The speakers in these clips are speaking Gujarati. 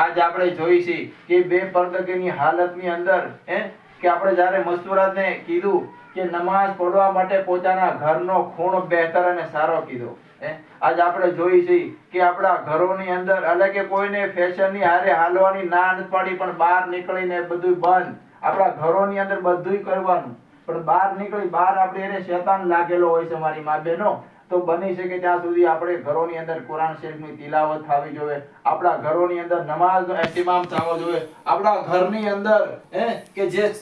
આજ આપણે જોઈ છે કે બે પડદકેની હાલતની અંદર, હે, કે આપણે જ્યારે મસ્તુરાતને કીધું કે નમાઝ પઢવા માટે પોતાના ઘરનો ખૂણો બહેતર અને સારો કીધો આજ આપણે જોઈ છે કે આપણા ઘરોની અંદર, એટલે કે કોઈને ફેશનની હારે હાલવાની ના પાડી, પણ બહાર નીકળીને બધું બંધ. આપણા ઘરોની અંદર બધુંય કરવાનું. પણ બહાર નીકળી, બહાર આપણે એને શેતાન લાગેલો હોય છે મારી મા બહેનો તો બની શકે ત્યાં સુધી આપણે ઘરોની અંદર કુરાન શરીફની તિલાવત થવી જોઈએ. આપણા ઘરોની અંદર નમાઝનો એહતિમામ થવો જોઈએ. આપણા ઘરની અંદર, હે, કે જે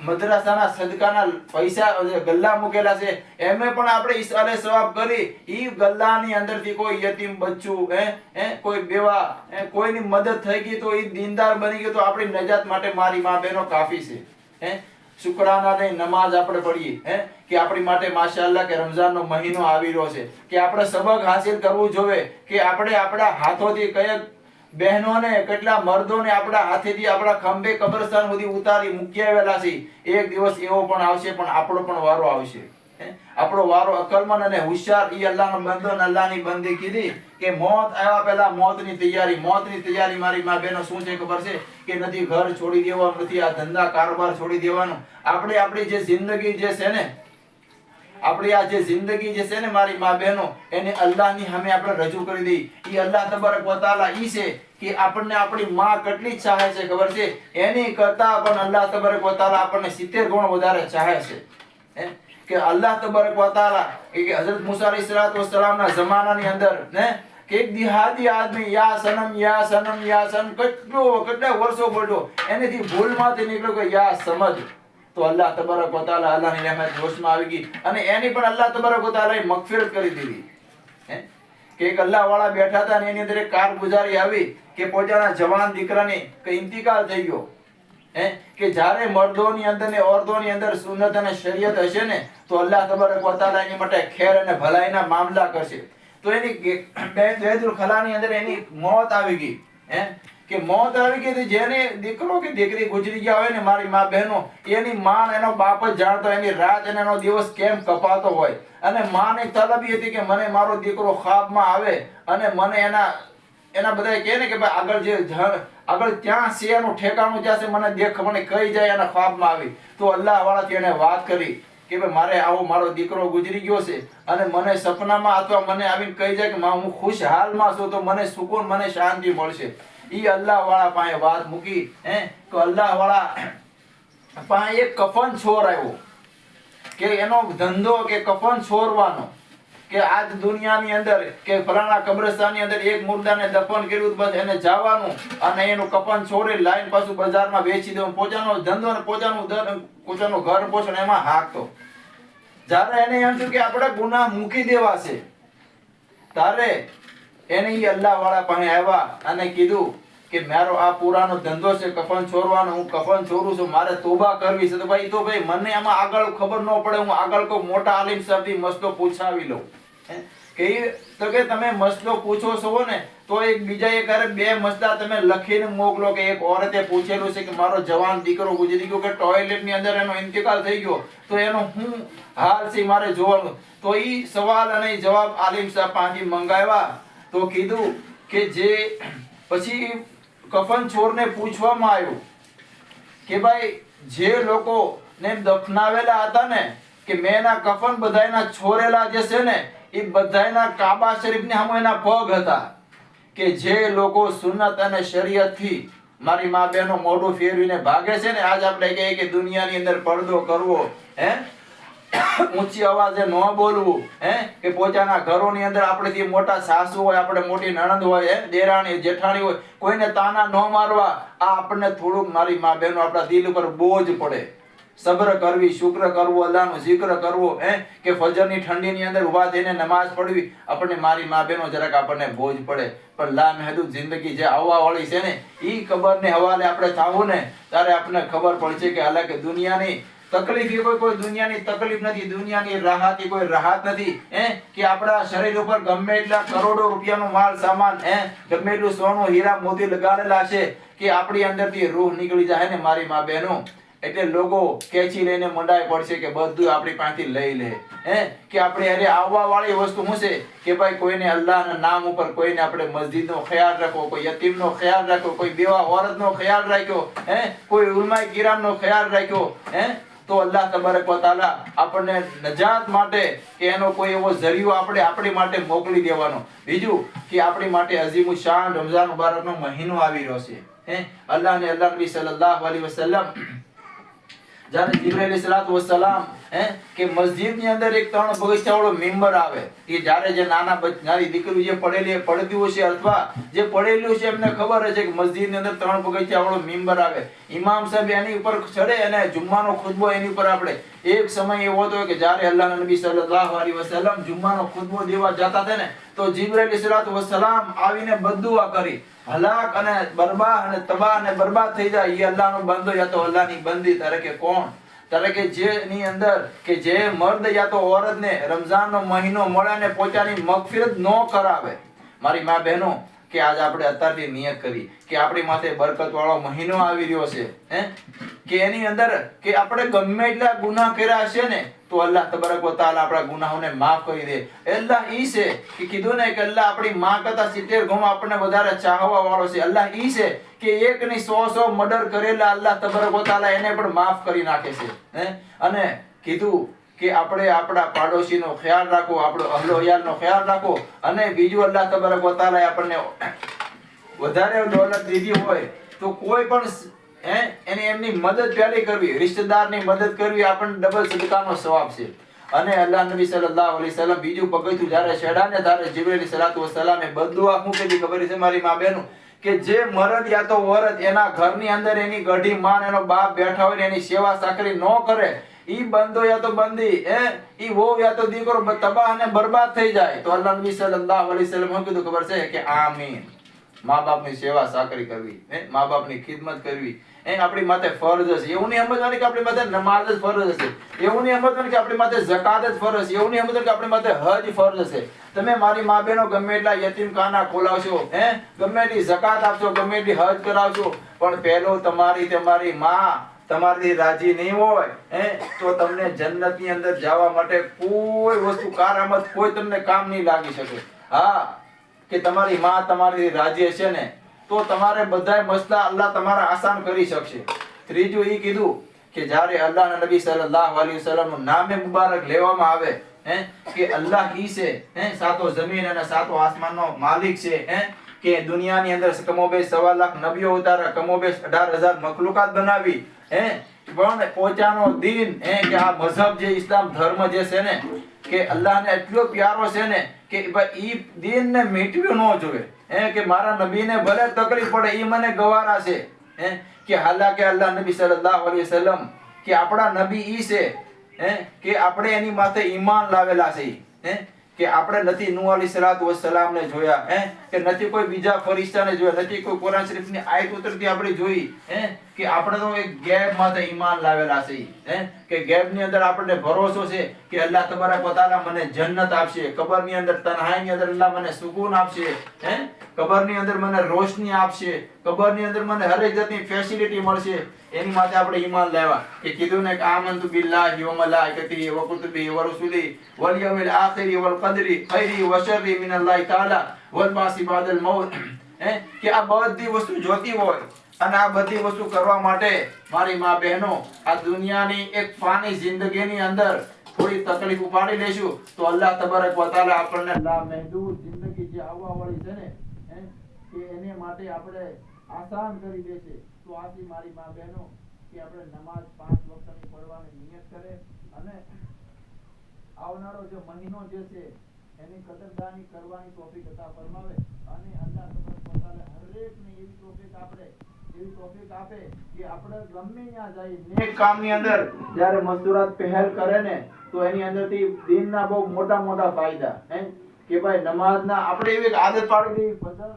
મદ્રાસાના સદકાના પૈસા ગલ્લા મૂકેલા છે એમે પણ આપણે ઈસાલે સવાબ કરી, ઈ ગલ્લાની અંદરથી કોઈ યતીમ બચ્ચું, હે હે, કોઈ બેવા, હે, કોઈની મદદ થઈ ગઈ તો ઈ દીનદાર બની ગયો તો આપણી નજાત માટે મારી મા બહેનો કાફી છે. હે શુક્રાના ને નમાઝ આપણે પડીએ હે? કે આપણી માટે માશાઅલ્લાહ કે રમઝાનનો મહિનો આવી રહ્યો છે. કે આપણે સબક હાસિલ કરવું જોવે, કે આપણે આપણા હાથોથી કયા બહેનોને, કેટલા મર્દોને આપણા હાથેથી આપણા ખંભે કબ્રસ્તાન સુધી ઉતારી મૂકી આવેલા છે. એક દિવસ એવો પણ આવશે, પણ આપણો પણ વારો આવશે? આપણો વારો અકલમન અને હોશિયાર, ઈ અલ્લાહનો બંદો અને અલ્લાહની બંદી કીધી કે મોત આવ્યા પહેલા મોતની તૈયારી મોતની તૈયારી મારી મા બેનો શું છે ખબર છે? કે નથી ઘર છોડી દેવાનું, નથી આ ધંધા કારોબાર છોડી દેવાનો. આપણે આપણી જે જિંદગી જે છે ને, આપણી આ જે જિંદગી જે છે ને મારી મા બહેનો એને અલ્લાહની સામે આપણે રજૂ કરી દઈ ઈ અલ્લાહ તબારક વતાલા ઈ છે કે આપણને આપણી માં કેટલી ચાહે છે ખબર છે? એની કરતા પણ અલ્લાહ તબારક વતાલા આપણને 70 ગુણ વધારે ચાહે છે? કે અલ્લાહ તબારક વતાલા કે હઝરત મૂસા અલૈહિસ સલાતુ વસ્સલામના જમાનાની અંદર, ને? કે એક દિહાદી આદમી, યા સનમ યા સનમ, યા સન, કેટલો કેટલા વર્ષો બોલ્યો એનેથી ભૂલમાંથી નીકળ્યો કે યા સમજ. તો અલ્લાહ તબારક વતાલા અલ્લાહની રહેમત જોશમાં આવી ગઈ અને એની પણ અલ્લાહ તબારક વ તઆલાએ મગફિરત કરી દીધી. હે? કે એક અલ્લાહ વાળા બેઠા હતા ને એની અંદર એક કાર ગુજારી આવી કે પોતાના જવાન દીકરાને કે ઇન્તિકાલ થઈ ગયો. હે? કે જ્યારે મર્દોની અંદર ને ઓરતોની અંદર સુન્નત અને શરીયત હશે ને, તો અલ્લાહ તબારક વતાલા એની માટે ખેર અને ભલાઈના મામલા કરશે. તો એની બેદુલ ખલાની અંદર એની મોત આવી ગઈ. હે? કે મોત આવી ગઈ તો જેને દીકરો કે દીકરી ગુજરી ગયા હોય ને મારી મા બહેનો, એની માં એનો બાપ જ જાણતો, એની રાત અને એનો દિવસ કેમ કપાતો હોય? અને માની તલબી હતી કે મને મારો દીકરો ખાબમાં આવે અને મને એના એના બધા કહે ને કે ભાઈ આગળ જે આગળ ત્યાં છે ઠેકાણું જ્યાં છે, મને દેખ, મને કહી જાય એના ખ્વાબમાં આવી. તો અલ્લાહ વાળાથી એને વાત કરી કે ભાઈ મારે આવો મારો દીકરો ગુજરી ગયો છે અને મને સપનામાં અથવા મને આવીને કહી જાય કે હું ખુશ હાલમાં છું તો મને સુકૂન, મને શાંતિ મળશે. એ અલ્લાહ વાળા પાસે વાત મૂકી, હે? તો અલ્લાહ વાળા પાસે એક કફન છોર આવ્યો કે એનો ધંધો કે કફન છોરવાનો કે આજ દુનિયાની અંદર કે ફલાણા કબ્રસ્તાનની અંદર એક મુર્દાને દફન કર્યું બસ એને જવાનું અને એનું કપન છોડી લાઈન પાછું બજારમાં વેચી દેવાનું પોતાનો ધંધો અને પોતાનું પોતાનું ઘર પોષણ એમાં હાકતો જ્યારે એને એમ થયું કે આપણે ગુના મૂકી દેવા છે, ત્યારે એને એ અલ્લાહ વાળા પાસે આવ્યા અને કીધું કે મારો આ પુરાનો ધંધો છે, કફન છોરવાનો હું કફન છોરું છું, મારે તોબા કરવી છે. તો ભાઈ તો ભાઈ, મને આમાં આગળ ખબર ન પડે, હું આગળ કોઈ મોટા આલિમ સાહેબથી મસ્તો પૂછાવી લઉં? કે તો તમે મસલો પૂછો છો ને, તો એક બીજા એક બે મસલા તમે લખીને મોકલો કે એક ઓરતે પૂછેલું છે કે મારો જવાન દીકરો ગુજરી ગયો કે ટોયલેટની અંદર એનો ઇન્તકાલ થઈ ગયો, તો એનો હું હાલ છે મારે જોવાનું. તો ઈ સવાલ અને જવાબ આલિમ સાહેબ પાસેથી મંગાવ્યા. તો કીધું કે જે પછી કફન છોરને પૂછવામાં આવ્યું કે ભાઈ, જે લોકો ને દફનાવેલા હતા ને, કે મેં એના કફન બધાયના છોરેલા જે છે ને એ બધાયના કાબા શરીફની સામે એના પગ હતા કે જે લોકો સુન્નત અને શરીયતથી મારી મા બહેનો મોઢું ફેરવીને ભાગે છે ને, આજ આપણે કહીએ કે દુનિયાની અંદર પડદો કરવો, હે? ઊંચી અવાજે ન બોલવું, હે? કે પોતાના ઘરોની અંદર આપણેથી મોટા સાસુ હોય, આપણે મોટી નણંદ હોય, હે? દેરાણી, જેઠાણી હોય, કોઈને તાના ન મારવા, આ આપણને થોડુંક મારી મા બહેનો આપણા દિલ ઉપર બોજ પડે. સબ્ર કરવી, શુક્ર કરવો, અલ્લાહનો જિક્ર કરવો, હે? કે ફજરની ઠંડીની અંદર ઊભા થઈને નમાઝ પડવી, આપણને મારી મા બહેનો જરાક આપણને બોજ પડે. પણ લા મહેદૂદ જિંદગી જે આવવા વાળી છે ને એ ખબરને હવાલે આપણે થાવું ને, ત્યારે આપણને ખબર પડશે કે હાલાકે દુનિયાની તકલીફ કોઈ કોઈ દુનિયાની તકલીફ નથી, દુનિયાની રાહત કોઈ રાહત નથી, હે? કે આપણા શરીર ઉપર ગમે એટલા કરોડો રૂપિયાનો માલ સામાન, હે? ગમે એટલું સોનું, હીરા મોતી લગાડેલા છે, કે આપણી અંદરથી રૂહ નીકળી જાય ને મારી મા બહેનો. એટલે લોકો કેચી લઈને મંડાય પડશે કે બધું આપણી પાસેથી લઈ લે. હે? કે આપણે અરે આવવા વાળી વસ્તુ શું છે? કે ભાઈ કોઈને અલ્લાહના નામ ઉપર કોઈને આપણે મસ્જિદનો ખ્યાલ રાખો કોઈ યતીમનો ખ્યાલ રાખો કોઈ બેવા ઓરતનો ખ્યાલ રાખ્યો, હે? કોઈ ઉલમાય કિરામનો ખ્યાલ રાખ્યો, હે? તો અલ્લાહ તબારક વ તાલા આપણને નજાત માટે કે એનો કોઈ એવો જરિયો આપણે આપણી માટે મોકલી દેવાનો. બીજું કે આપણી માટે અઝીમુ શાન રમઝાન મુબારકનો મહિનો આવી રહ્યો છે. હે? અલ્લાહ ને અલ્લાહ નબી સલ્લલ્લાહુ વસલ્લમ જ્યારે જિબ્રાઈલ સલાત સલાતુ હે, કે મસ્જિદની અંદર એક ત્રણ બગીચાવાળો મેમ્બર આવે. કે જ્યારે જે નાના નાની દીકરી જે પડેલી પડતી હોય છે અથવા જે પડેલું છે, એમને ખબર છે કે મસ્જિદની અંદર ત્રણ બગીચાવાળો મેમ્બર આવે. ઇમામ સાહેબ એની ઉપર ચડે અને જુમ્માનો ખુતબો એની ઉપર આપણે. એક સમય એવો હતો કે જ્યારે અલ્લાહ નબી સલ્લલ્લાહુ અલૈહિ વસલ્લમ જુમ્માનો ખુતબો દેવા જતા હતા ને, તો જિબ્રાઈલ સલાત વસ્સલામ આવીને બદુઆ કરી. હલાક અને બરબા અને તબાહ અને બરબાદ થઈ જાય એ અલ્લાહનો બંધો યા તો અલ્લાહની બંદી તરીકે કોણ? તારે કે જેની અંદર, કે જે મર્દ યા તો ઓરતને રમઝાનનો મહિનો મળે ને પોતાની મગફિરત ન કરાવે. મારી મા બહેનો કે આજ આપણે અત્યારથી નિયત કરી, કે આપણી માથે બરકત વાળો મહિનો આવી રહ્યો છે, હે? કે એની અંદર, કે આપણે ગમે એટલા ગુનાહ કર્યા હશે ને, તો અલ્લાહ તબારક વતાલ આપણા ગુનાહોને માફ કરી દે. અલ્લાહ ઈ છે કે કીધું ને કે અલ્લાહ આપણી માં કરતા 70 ગણો આપણને વધારે ચાહવા વાળો છે. અલ્લાહ ઈ છે કે એક ની સો સો મર્ડર કરેલા અલ્લાહ તબારક વ એને પણ માફ કરી નાખે છે, હે? અને કીધું કે આપણે આપણા પાડોશીનો ખ્યાલ રાખો, આપણો અહલો યારનો ખ્યાલ રાખો અને બીજું અલ્લાહ તબારક વ તાઆલાએ આપણને વધારે દોલત દીધી હોય તો કોઈ પણ હે, એની એમની મદદ પહેલી કરવી, રિશ્તેદારની મદદ કરવી આપણને ડબલ સદકાનો સવાબ છે. અને અલ્લાહ નબી સલ્લલ્લાહુ અલૈહિ વસલ્લમ બીજું પગથિયું જ્યારે છેડા ને ત્યારે જીબ્રીલ સલાતુ વસલામે બદુઆ કીધી ખબર છે મારી મા બેનું કે જે મરદ યા તો વરદ એના ઘરની અંદર એની ગઢી માન એનો બાપ બેઠા હોય એની સેવા સાકરી ન કરે ઈ બંધો યા તો બંધી, હે? ઈ વહુ યા તો દીકરો તબાહ અને બરબાદ થઈ જાય. તો અલ્લાહ નબી સલ્લલ્લાહુ અલૈહિ વસલ્લમ કીધું, ખબર છે કે આમીન. મા બાપની સેવા સાકરી કરવી, હે? મા બાપની ખિદમત કરવી. એ આપણી માથે ફરજ છે એવું નહીં સમજવાની કે આપણી માથે નમાઝ જ ફરજ છે એવું નહીં સમજવાનું કે આપણી માથે જકાત જ ફરજ છે એવું નહીં સમજવાનું કે આપણી માથે હજ ફરજ છે તમે મારી મા બહેનો ગમે એટલા યતીમ ખાના ખોલાવશો, હે? ગમે એટલી ઝકાત આપશો, ગમે એટલી હજ કરાવશો, પણ પહેલો તમારી તમારી માં તમારી રાજી નહીં હોય, હે, તો તમને જન્નતની અંદર જવા માટે કોઈ વસ્તુ કારામત કોઈ તમને કામ નહીં લાગી શકે. હા, કે તમારી માં તમારી રાજી હશે ને, તો તમારે બધાય મસલા અલ્લાહ તમારા આસાન કરી શકશે. ત્રીજું એ કીધું કે જ્યારે અલ્લાહના નબી સલ્લલ્લાહુ અલૈહિ વસલ્લમનું નામે મુબારક લેવામાં આવે, હે, કે અલ્લાહ ઈ છે, હે, સાતો જમીન અને સાતો આસમાનનો માલિક છે, હે, કે દુનિયાની અંદર કમોબેશ સવા લાખ નબીઓ ઉતારા, કમોબેશ અઢાર હજાર મખલુકાત બનાવી હે? પણ પોતાનો કે આ મઝહબ જે ઇસ્લામ ધર્મ જે છે ને, કે અલ્લાહને એટલો પ્યારો છે ને, કે ભાઈ ઈ દીનને મીઠવ્યું ન જોવે. હે, કે મારા નબીને ભલે તકલીફ પડે, ઈ મને ગવારા છે. હે, કે હાલાકે અલ્લાહ નબી સલ્લલ્લાહુ અલૈહિ વસલ્લમ, કે આપણા નબી ઈ છે. હે, કે આપણે એની માથે ઈમાન લાવેલા છે હે, કે આપણે નથી નૂહ અલી સલાતુ વસલામ ને જોયા. હે, કે નથી કોઈ બીજા ફરિશ્તાને જોયા. નથી કોઈ કુરાન શરીફની આયત ઉતરતી આપણે જોઈ. હે કે આપણે તો એક ગેબ માથે ઈમાન લાવેલા છે. હે? કે ગેબની અંદર આપણને ભરોસો છે કે અલ્લાહ તબારક વ મને જન્નત આપશે. કબરની અંદર તન્હાઈની અંદર અલ્લાહ મને સુકૂન આપશે. હે? કબરની અંદર મને રોશની આપશે. કબરની અંદર મને હરેક જાતની ફેસિલિટી મળશે. એની માટે આપણે ઈમાન લેવા કે કીધું ને કે આમંતુ બિલ્લાહ વ મલાઇકતિહી વ કુતુબિહી વ રૂસુલિહી વલ યawmil આખિરી વલ કદરી ખૈરી વ શર્રી તાઆલા વલ બાસી મૌત. હે? કે આ બધી વસ્તુ જોતી હોય અને આ બધી વસ્તુ કરવા માટે મારી મા બહેનો આ દુનિયાની એક ફાની જિંદગીની અંદર થોડી તકલીફ ઉપાડી લેશું તો અલ્લાહ તબારક વતાલા આપણને લા મહેદૂર જિંદગી જે આવવા વાળી છે ને કે એને માટે આપણે આસાન કરી દેશે તો આથી મારી મા બહેનો કે આપણે નમાઝ પાંચ વખતની પડવાની નિયત કરે અને આવનારો જે મહિનો જે છે, એની કદરદાની કરવાની તોફીક હતા ફરમાવે. અને અલ્લાહ તબારક વતાલા હરેકને એવી તોફીક આપણે એવી તોફીક આપે કે આપણે ગમે ત્યાં જઈએ નેક કામની અંદર જ્યારે મસ્તુરાત પહેલ કરે ને તો એની અંદરથી દીનના બહુ મોટા મોટા ફાયદા. હે કે ભાઈ નમાઝના આપણે એવી આદત પાડી દેવી ફજર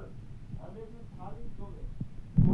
હરેકને થાવી જ જોવે.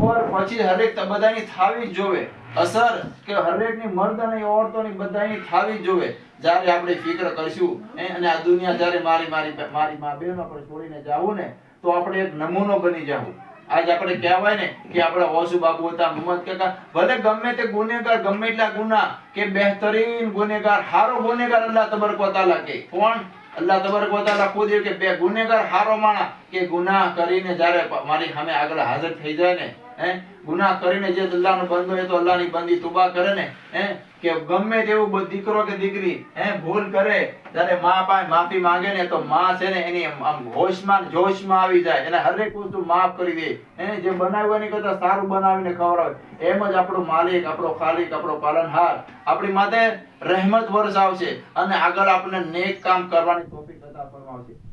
ઓર પછી હરેક બધાની થાવી જ જોવે. અસર કે હરેકની મર્દ ઓરતોની બધાની થાવી જ જોવે. જ્યારે આપણે ફિકર કરશું અને આ દુનિયા જ્યારે મારી મારી મારી મા બહેનો પર છોડીને જાવું ને તો આપણે એક નમૂનો બની જાવું. આજ આપણે કહેવાય ને કે આપણે ઓસુ બાબુ હતા, મોહમ્મદ કાકા, ભલે ગમે તે ગુનેગાર, ગમે એટલા ગુના કે બહેતરીન ગુનેગાર, હારો ગુનેગાર અલ્લાહ તબરક વતાલા કે કોણ અલ્લાહ તબરક વતાલા ખુદ કે બે ગુનેગાર હારો માણા કે ગુનાહ કરીને જ્યારે મારી સામે આગળ હાજર થઈ જાય ને, હે ગુનાહ કરીને જે અલ્લાહનો બંદો એ તો અલ્લાહની બંદી તુબા કરે ને, હે? કે ગમે તેવું દીકરો કે દીકરી, હે, ભૂલ કરે ત્યારે મા પાસે માફી માંગે ને તો મા છે ને એની આમ- હોશમાં જોશમાં આવી જાય. એને હરેક વસ્તુ માફ કરી દે. એને જે બનાવ્યું એની કરતા સારું બનાવીને ખવડાવે. એમ જ આપણો માલિક, આપણો ખાલિક, આપણો પાલનહાર, આપણી માથે રહેમત વરસાવશે અને આગળ આપણને નેક કામ કરવાની તોફીક અતા ફરમાવશે.